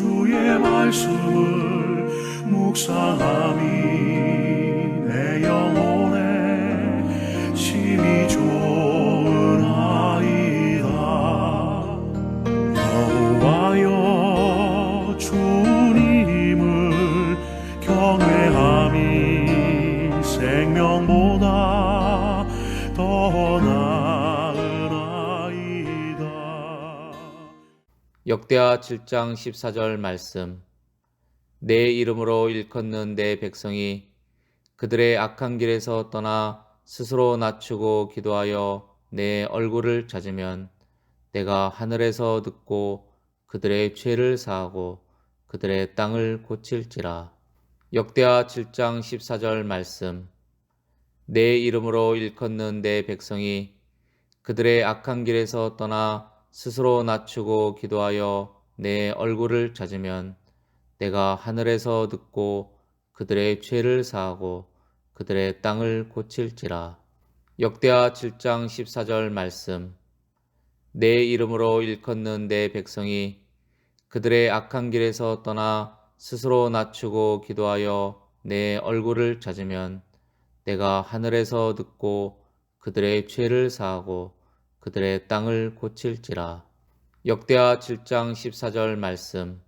주의 말씀을 묵상함이 역대하 7장 14절 말씀. 내 이름으로 일컫는 내 백성이 그들의 악한 길에서 떠나 스스로 낮추고 기도하여 내 얼굴을 찾으면 내가 하늘에서 듣고 그들의 죄를 사하고 그들의 땅을 고칠지라. 역대하 7장 14절 말씀. 내 이름으로 일컫는 내 백성이 그들의 악한 길에서 떠나 스스로 낮추고 기도하여 내 얼굴을 찾으면 내가 하늘에서 듣고 그들의 죄를 사하고 그들의 땅을 고칠지라. 역대하 7장 14절 말씀. 내 이름으로 일컫는 내 백성이 그들의 악한 길에서 떠나 스스로 낮추고 기도하여 내 얼굴을 찾으면 내가 하늘에서 듣고 그들의 죄를 사하고 그들의 땅을 고칠지라. 역대하 7장 14절 말씀.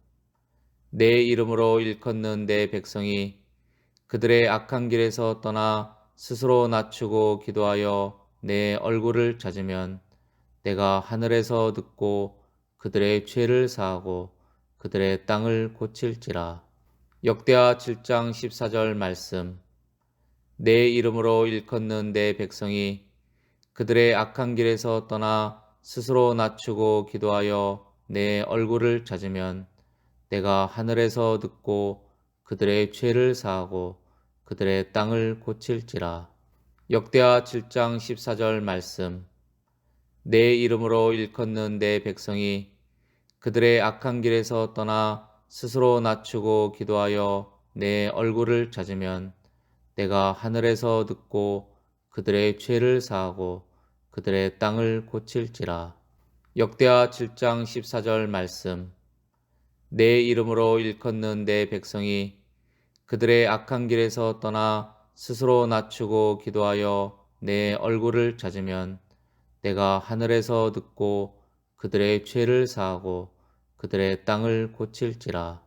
내 이름으로 일컫는 내 백성이 그들의 악한 길에서 떠나 스스로 낮추고 기도하여 내 얼굴을 찾으면 내가 하늘에서 듣고 그들의 죄를 사하고 그들의 땅을 고칠지라. 역대하 7장 14절 말씀. 내 이름으로 일컫는 내 백성이 그들의 악한 길에서 떠나 스스로 낮추고 기도하여 내 얼굴을 찾으면 내가 하늘에서 듣고 그들의 죄를 사하고 그들의 땅을 고칠지라. 역대하 7장 14절 말씀. 내 이름으로 일컫는 내 백성이 그들의 악한 길에서 떠나 스스로 낮추고 기도하여 내 얼굴을 찾으면 내가 하늘에서 듣고 그들의 죄를 사하고 그들의 땅을 고칠지라. 역대하 7장 14절 말씀. 내 이름으로 일컫는 내 백성이 그들의 악한 길에서 떠나 스스로 낮추고 기도하여 내 얼굴을 찾으면 내가 하늘에서 듣고 그들의 죄를 사하고 그들의 땅을 고칠지라.